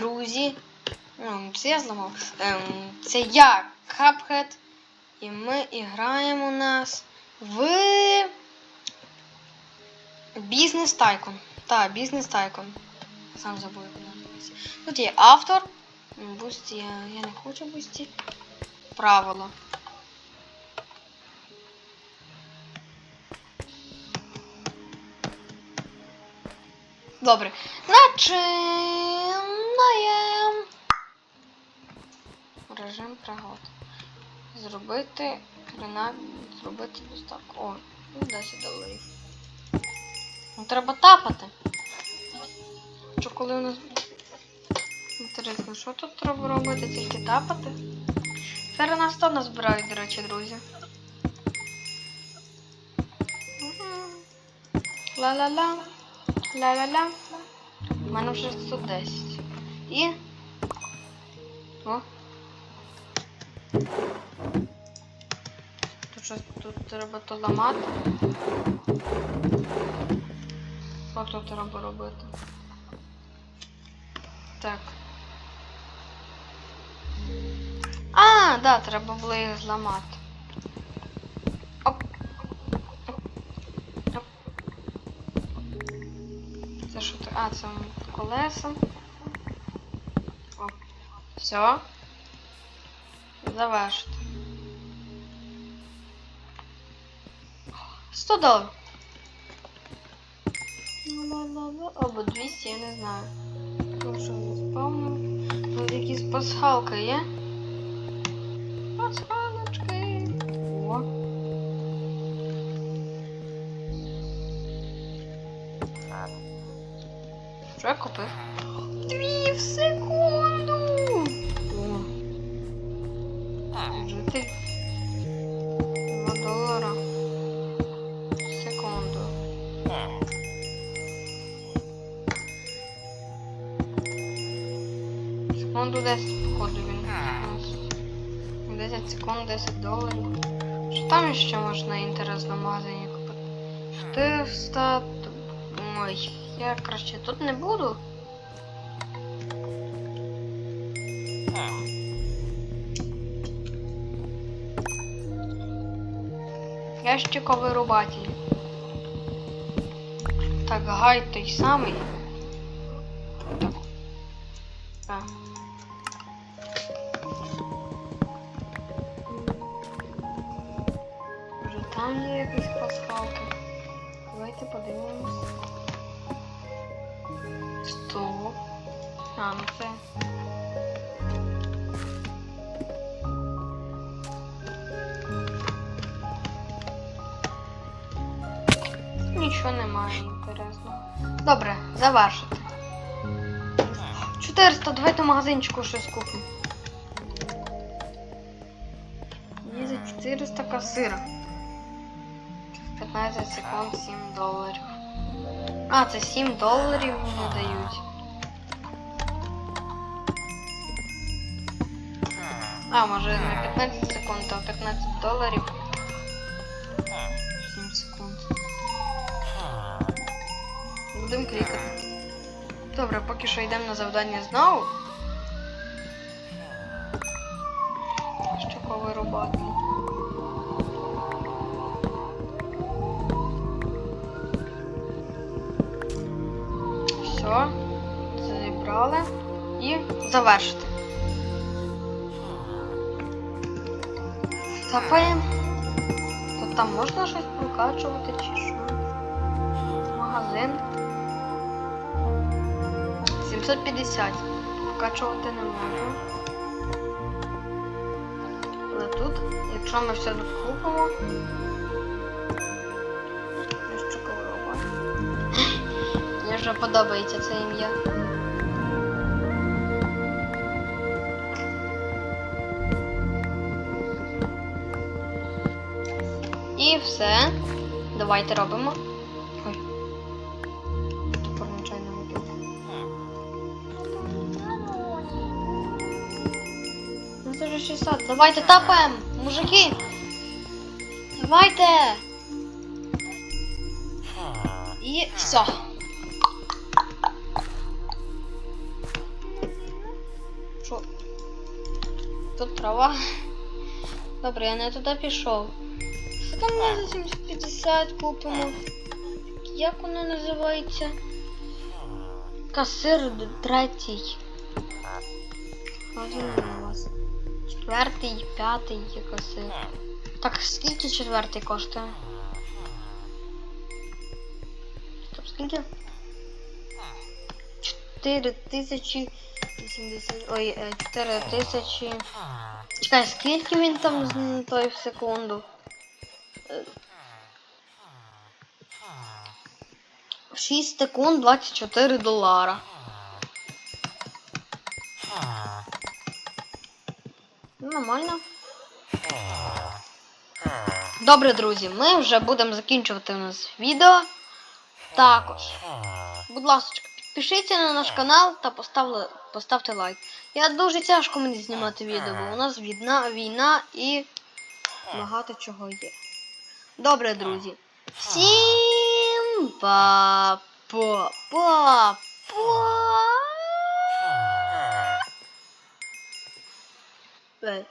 друзі! Ну, Це я зламав. Ем, це я, Cuphead. І ми граємо у нас в Бізнес Тайкон. Так, Бізнес Тайкон. Сам забув, як вона. Тут є автор. Бусті, я, не хочу бусті. Правило. Добре. Начинаємо. Пригод. Зробити рена... зробити доставку. О, ну 10 доларів. Ну, треба тапати. Що коли у нас. Інтересно, що тут треба робити? Тільки тапати? Зараз нас то назбирають, до речі, друзі. Ла-ла-ла. Ла-ла-ла. У мене вже 110. І. О. Тут щось тут треба то ламати. Що тут треба робити? Так. А, да, треба було їх зламати. Оп. Оп. Це що? А, це колеса. Оп. Все. Завершити. 100 доларів. Або 200, я не знаю. Тому що не спавнив. Тут якісь пасхалки є. Пасхалочки. О. Що я купив? Дві в секунду. Жити. Два долара. В секунду. Секунду 10, походу він. у 10 секунд, 10 доларів. Що там ще можна інтересно в магазині купити? 400. Ой, я краще тут не буду. Ящиковирубатель. Так, гай той самий. Так. Може там є якісь пасхалки. Давайте подивимось. Стоп. А, ну це. Нічого немає інтересного. Добре, завершити. 400, давайте в магазинчику щось купимо. Є за 400 касира. 15 секунд 7 доларів. А, це 7 доларів мені дають. А, може не 15 секунд, а 15 доларів. Добре, поки що йдемо на завдання знову. Що повирубати. Все, зібрали і завершити. Тапаємо. То там можна щось прокачувати чи що? Магазин. 750. Прокачувати не можу. Але тут, якщо ми все тут купимо. Ну що ковроба. Мені вже подобається це ім'я. І все. Давайте робимо. 360. Давайте тапаем, мужики. Давайте. И все. Шо? Тут трава. Добре, я не туди пішов. Що там ми за 750 купимо? Як воно називається? Касир третій. Один у вас. Четвертий, п'ятий касир. Так, скільки четвертий коштує? Стоп, скільки? 4 тисячі 80... Ой, е, 4 тисячі... Чекай, скільки він там з той в секунду? Е, 6 секунд 24 долара. Нормально. Добре, друзі, ми вже будемо закінчувати у нас відео. Також, будь ласка, підпишіться на наш канал та поставте, поставте лайк. Я дуже тяжко мені знімати відео, бо у нас війна, війна і багато чого є. Добре, друзі. Всім па-па-па-па. 对。